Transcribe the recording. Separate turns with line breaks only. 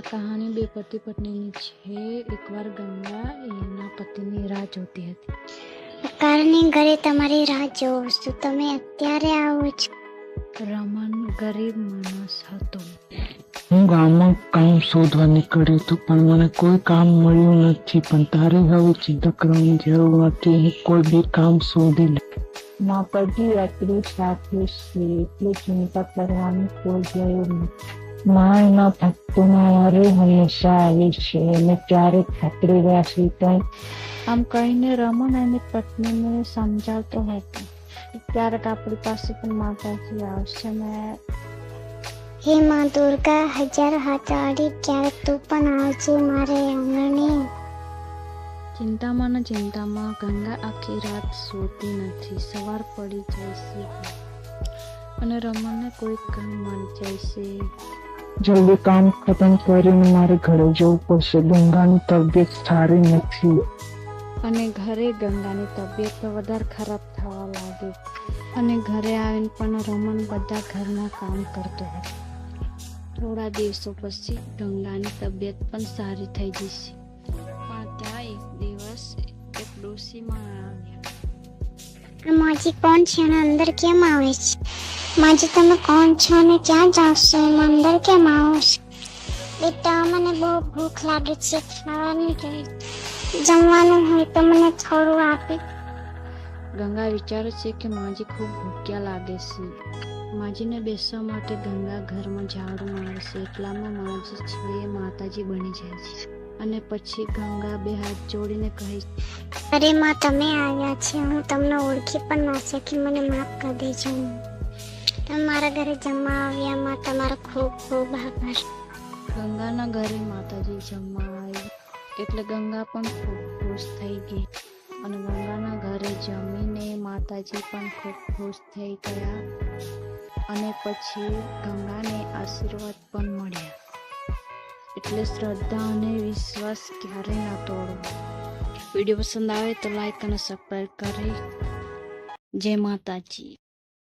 આ કહાની બે પતિ પત્નીની છે. એકવાર ગંગા એના પતિની રાહ જોતી હતી.
કારણે ઘરે તમારી રાહ જોઉં છું તમે અત્યારે આવો છો?
રમન ગરીબ માણસ હતો.
હું ગામમાં કામ શોધવા નીકળ્યો હતો પણ મને કોઈ કામ મળ્યું નથી. પણ તારે હવે ચિંતા કરવાની જરૂર નથી. હું કોઈ બી કામ શોધી લઉં. માં પડી રાત્રિ સાથે છે. એટલે ચિંતા કરવાની કોઈ જરૂર નથી. મા એના ભક્તોના વારે હંમેશા આવે છે અને ક્યારેક ખાતરી રાખી કંઈ
આમ કહીને રમણ અને પત્નીને સમજાવતો હતો ક્યારેક આપણી પાસે પણ માતાજી આવશે. ને
હે માં દુર્ગા હજાર હાથ આડી ક્યારેક તું પણ આવજે મારે આંગણે
ચિંતામાં ને ચિંતામાં ગંગા આખી રાત સૂતી નથી સવાર પડી જાય છે. અને રમણને કોઈ કામ મળી જાય છે.
જલ્દી કામ ખતમ કરીને મારે ઘરે જવું પડશે. ગંગાની તબિયત સારી નથી.
અને ઘરે ગંગાની તબિયત તો વધારે ખરાબ થવા લાગી. અને ઘરે આવીને પણ રમણ બધા ઘરના કામ કરતો હતો. થોડા દિવસો પછી ગંગાની તબિયત પણ સારી થઈ જશે પણ ત્યાં એક દિવસ એક ડોસીમાં આવ્યા.
માજી કોણ છે અને અંદર કેમ આવે છે? માજી તમે કોણ છો અને ક્યાં જાઓ છો? એમ અંદર કેમ આવો છો બેટા મને બહુ ભૂખ લાગે છે. ખાવાની કે જમવાનું હોય તો મને થોડું આપી.
ગંગા વિચારે છે કે માજી ખૂબ ભૂખ્યા લાગે છે. માજીને બેસવા માટે ગંગા ઘરમાં ઝાડુ મારે છે. એટલામાં માજી છે એ માતાજી બની જાય છે. અને પછી ગંગા બે હાથ જોડીને કહે છે
અરે માં તમે આવ્યા છે. હું તમને ઓળખી પણ ના શકી. મને માફ કરી દેજો. તમે મારા ઘરે જમવા આવ્યા, માં તમારો ખૂબ ખૂબ આભાર.
ગંગાના ઘરે માતાજી જમવા આવી. એટલે ગંગા પણ ખૂબ ખુશ થઈ ગઈ. અને ગંગાના ઘરે જમીને માતાજી પણ ખૂબ ખુશ થઈ ગયા. અને પછી ગંગાને આશીર્વાદ પણ મળ્યા. એટલે શ્રદ્ધા અને વિશ્વાસ ક્યારેય ના તોડો. વીડિયો પસંદ આવે તો લાઈક અને સબસ્ક્રાઈબ કરી. જય માતાજી.